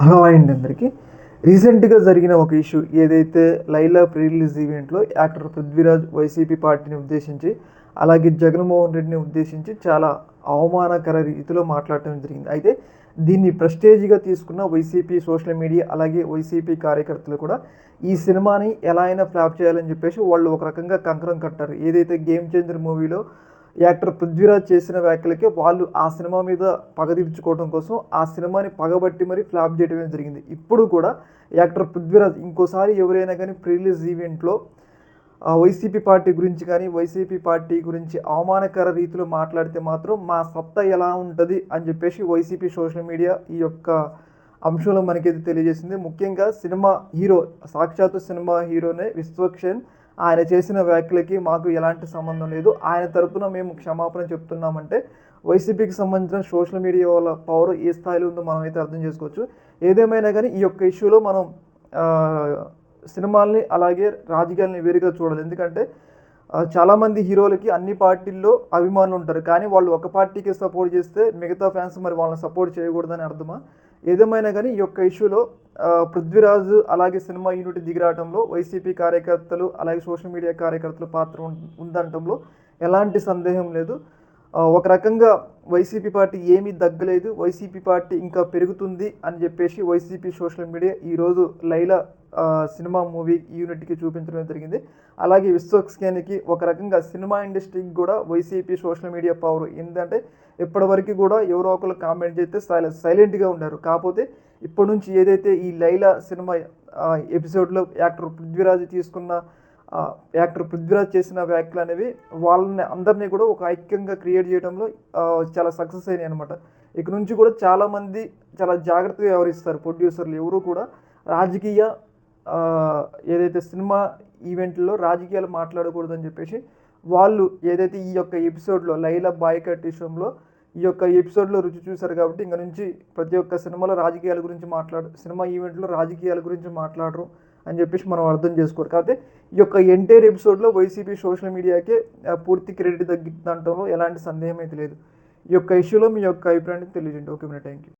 Hello అండి అందరికీ. రీసెంట్గా జరిగిన ఒక ఇష్యూ ఏదైతే లైలా ప్రీ రిలీజ్ ఈవెంట్లో యాక్టర్ పృథ్వీరాజ్ వైసీపీ పార్టీని ఉద్దేశించి అలాగే జగన్మోహన్ రెడ్డిని ఉద్దేశించి చాలా అవమానకర రీతిలో మాట్లాడటం జరిగింది. అయితే దీన్ని ప్రెస్టేజ్గా తీసుకున్న వైసీపీ సోషల్ మీడియా అలాగే వైసీపీ కార్యకర్తలు కూడా ఈ సినిమాని ఎలా అయినా ఫ్లాప్ చేయాలని చెప్పేసి వాళ్ళు ఒక రకంగా కంకరం కట్టారు. ఏదైతే గేమ్ చేంజర్ మూవీలో యాక్టర్ పృథ్వీరాజ్ చేసిన వ్యాఖ్యలకే వాళ్ళు ఆ సినిమా మీద పగ తీర్చుకోవడం కోసం ఆ సినిమాని పగబట్టి మరి ఫ్లాప్ చేయడం జరిగింది. ఇప్పుడు కూడా యాక్టర్ పృథ్వీరాజ్ ఇంకోసారి ఎవరైనా కానీ ప్రీలీజ్ ఈవెంట్లో వైసీపీ పార్టీ గురించి కానీ వైసీపీ పార్టీ గురించి అవమానకర రీతిలో మాట్లాడితే మాత్రం మా సత్తా ఎలా ఉంటుంది అని చెప్పేసి వైసీపీ సోషల్ మీడియా ఈ యొక్క అంశంలో మనకైతే తెలియజేసింది. ముఖ్యంగా సినిమా హీరో సాక్షాత్తు సినిమా హీరోనే విశ్వక్షన్ ఆయన చేసిన వ్యాఖ్యలకి మాకు ఎలాంటి సంబంధం లేదు. ఆయన తరపున మేము క్షమాపణ చెప్తున్నామంటే వైసీపీకి సంబంధించిన సోషల్ మీడియా వాళ్ళ పవర్ ఏ స్థాయిలో ఉందో మనం అయితే అర్థం చేసుకోవచ్చు. ఏదేమైనా కానీ ఈ యొక్క ఇష్యూలో మనం సినిమాల్ని అలాగే రాజకీయాలని వేరుగా చూడాలి ఎందుకంటే చాలామంది హీరోలకి అన్ని పార్టీల్లో అభిమానులు ఉంటారు. కానీ వాళ్ళు ఒక పార్టీకి సపోర్ట్ చేస్తే మిగతా ఫ్యాన్స్ మరి వాళ్ళని సపోర్ట్ చేయకూడదని అర్థమా? ఏదేమైనా కానీ ఈ యొక్క ఇష్యూలో పృథ్వీరాజ్ అలాగే సినిమా యూనిట్ దిగిరావడంలో వైసీపీ కార్యకర్తలు అలాగే సోషల్ మీడియా కార్యకర్తల పాత్ర ఉం- ఉందంటంలో ఎలాంటి సందేహం లేదు. ఒక రకంగా వైసీపీ పార్టీ ఏమీ దగ్గలేదు వైసీపీ పార్టీ ఇంకా పెరుగుతుంది అని చెప్పేసి వైసీపీ సోషల్ మీడియా ఈరోజు లైలా సినిమా మూవీ యూనిట్కి చూపించడం జరిగింది. అలాగే విశ్వక్సేన్కి ఒక రకంగా సినిమా ఇండస్ట్రీకి కూడా వైసీపీ సోషల్ మీడియా పవర్ ఏంటంటే ఇప్పటివరకు కూడా ఎవరో ఒకరు కామెంట్ చేస్తే సైలెంట్ సైలెంట్గా ఉన్నారు కాకపోతే ఇప్పటి నుంచి ఏదైతే ఈ లైలా సినిమా ఎపిసోడ్లో యాక్టర్ పృథ్వీరాజ్ తీసుకున్న యాక్టర్ పృథ్వీరాజ్ చేసిన వ్యాఖ్యలు అనేవి వాళ్ళని అందరినీ కూడా ఒక ఐక్యంగా క్రియేట్ చేయడంలో చాలా సక్సెస్ అయినాయి అనమాట ఇక నుంచి కూడా చాలామంది చాలా జాగ్రత్తగా వ్యవహరిస్తారు ప్రొడ్యూసర్లు. ఎవరు కూడా రాజకీయ ఏదైతే సినిమా ఈవెంట్లో రాజకీయాలు మాట్లాడకూడదని చెప్పేసి వాళ్ళు ఏదైతే ఈ యొక్క ఎపిసోడ్లో లైలా బాయ్కట్ విషయంలో ఈ యొక్క ఎపిసోడ్లో రుచి చూశారు కాబట్టి ఇంక నుంచి ప్రతి ఒక్క సినిమాలో రాజకీయాల గురించి మాట్లాడు సినిమా ఈవెంట్లో రాజకీయాల గురించి మాట్లాడరు. అని చెప్పేసి మనం అర్థం చేసుకోరు కాకపోతే ఈ యొక్క ఎంటైర్ ఎపిసోడ్లో వైసీపీ సోషల్ మీడియాకే ఆ, పూర్తి క్రెడిట్ తగ్గిందంటంలో ఎలాంటి సందేహం అయితే లేదు. ఈ యొక్క ఇష్యూలో మీ యొక్క అభిప్రాయాన్ని తెలియజేయండి. Okay madam thank you